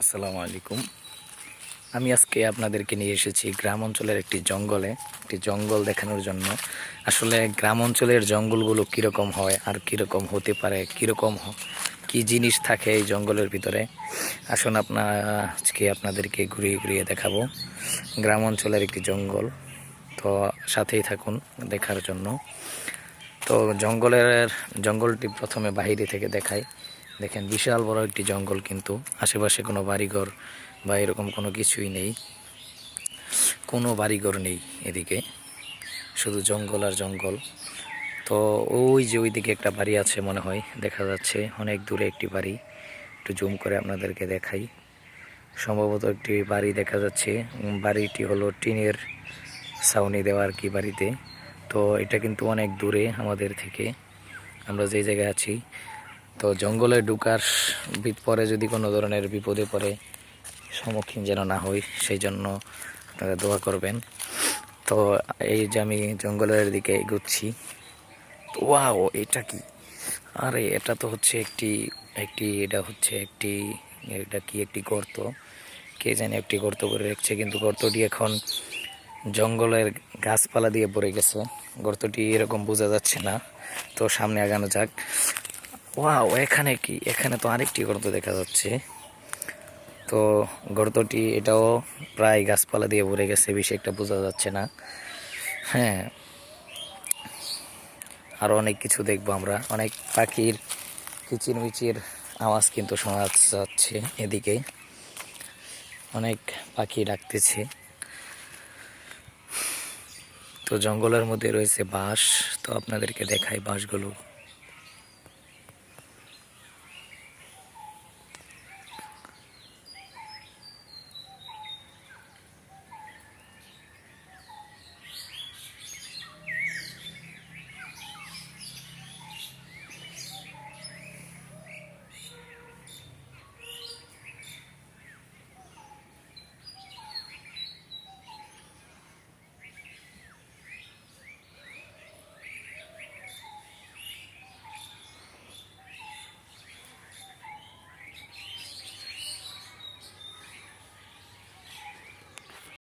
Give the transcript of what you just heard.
আসসালামু আলাইকুম। আমি আজকে আপনাদেরকে নিয়ে এসেছি গ্রাম অঞ্চলের একটি জঙ্গলে, একটি জঙ্গল দেখানোর জন্য। আসলে গ্রাম অঞ্চলের জঙ্গলগুলো কীরকম হয় আর কীরকম হতে পারে, কীরকম কী জিনিস থাকে এই জঙ্গলের ভিতরে? আসুন আপনার আজকে আপনাদেরকে ঘুরিয়ে ঘুরিয়ে দেখাবো। গ্রাম অঞ্চলের একটি জঙ্গল। তো সাথেই থাকুন দেখার জন্য। তো জঙ্গলের জঙ্গলটি প্রথমে বাইরে থেকে দেখায় দেখেন, বিশাল বড় একটি জঙ্গল কিন্তু। আশেপাশে কোনো বাড়িঘর বা এরকম কোনো কিছুই নেই। কোনো বাড়িঘর নেই এদিকে। শুধু জঙ্গল আর জঙ্গল। তো ওই যে ওইদিকে একটা বাড়ি আছে মনে হয়, দেখা যাচ্ছে অনেক দূরে একটি বাড়ি। একটু জুম করে আপনাদেরকে দেখাই। সম্ভবত একটি বাড়ি দেখা যাচ্ছে। বাড়িটি হলো টিনের ছাউনি দেওয়া আর কি বাড়িতে। তো এটা কিন্তু অনেক দূরে আমাদের থেকে। আমরা যে জায়গায় আছি তো জঙ্গলে ঢুকার পরে যদি কোনো ধরনের বিপদে পড়ে, সম্মুখীন যেন না হই, সেই জন্য আপনারা দোয়া করবেন। তো এই যে আমি জঙ্গলের দিকে এগোচ্ছি ওয়াও, এটা কি? আরে, এটা তো হচ্ছে একটি একটি, এটা হচ্ছে একটি, এটা কি একটি গর্ত? কে জানে একটি গর্ত করে রেখেছে, কিন্তু গর্তটি এখন জঙ্গলের গাছপালা দিয়ে ভরে গেছে। গর্তটি এরকম বোঝা যাচ্ছে না। তো সামনে আগানো যাক। ওয়াও এখানে কি? এখানে তো আরেকটি গর্ত দেখা যাচ্ছে। তো গর্তটি এটাও প্রায় গাছপালা দিয়ে ভরে গেছে বেশি একটা বোঝা যাচ্ছে না। হ্যাঁ। আরও অনেক কিছু দেখব আমরা। অনেক পাখির কিচিরমিচির আওয়াজ কিন্তু শোনা যাচ্ছে এদিকে। অনেক পাখি ডাকতেছে। তো জঙ্গলের মধ্যে রয়েছে বাঁশ। তো আপনাদেরকে দেখাই বাঁশগুলো।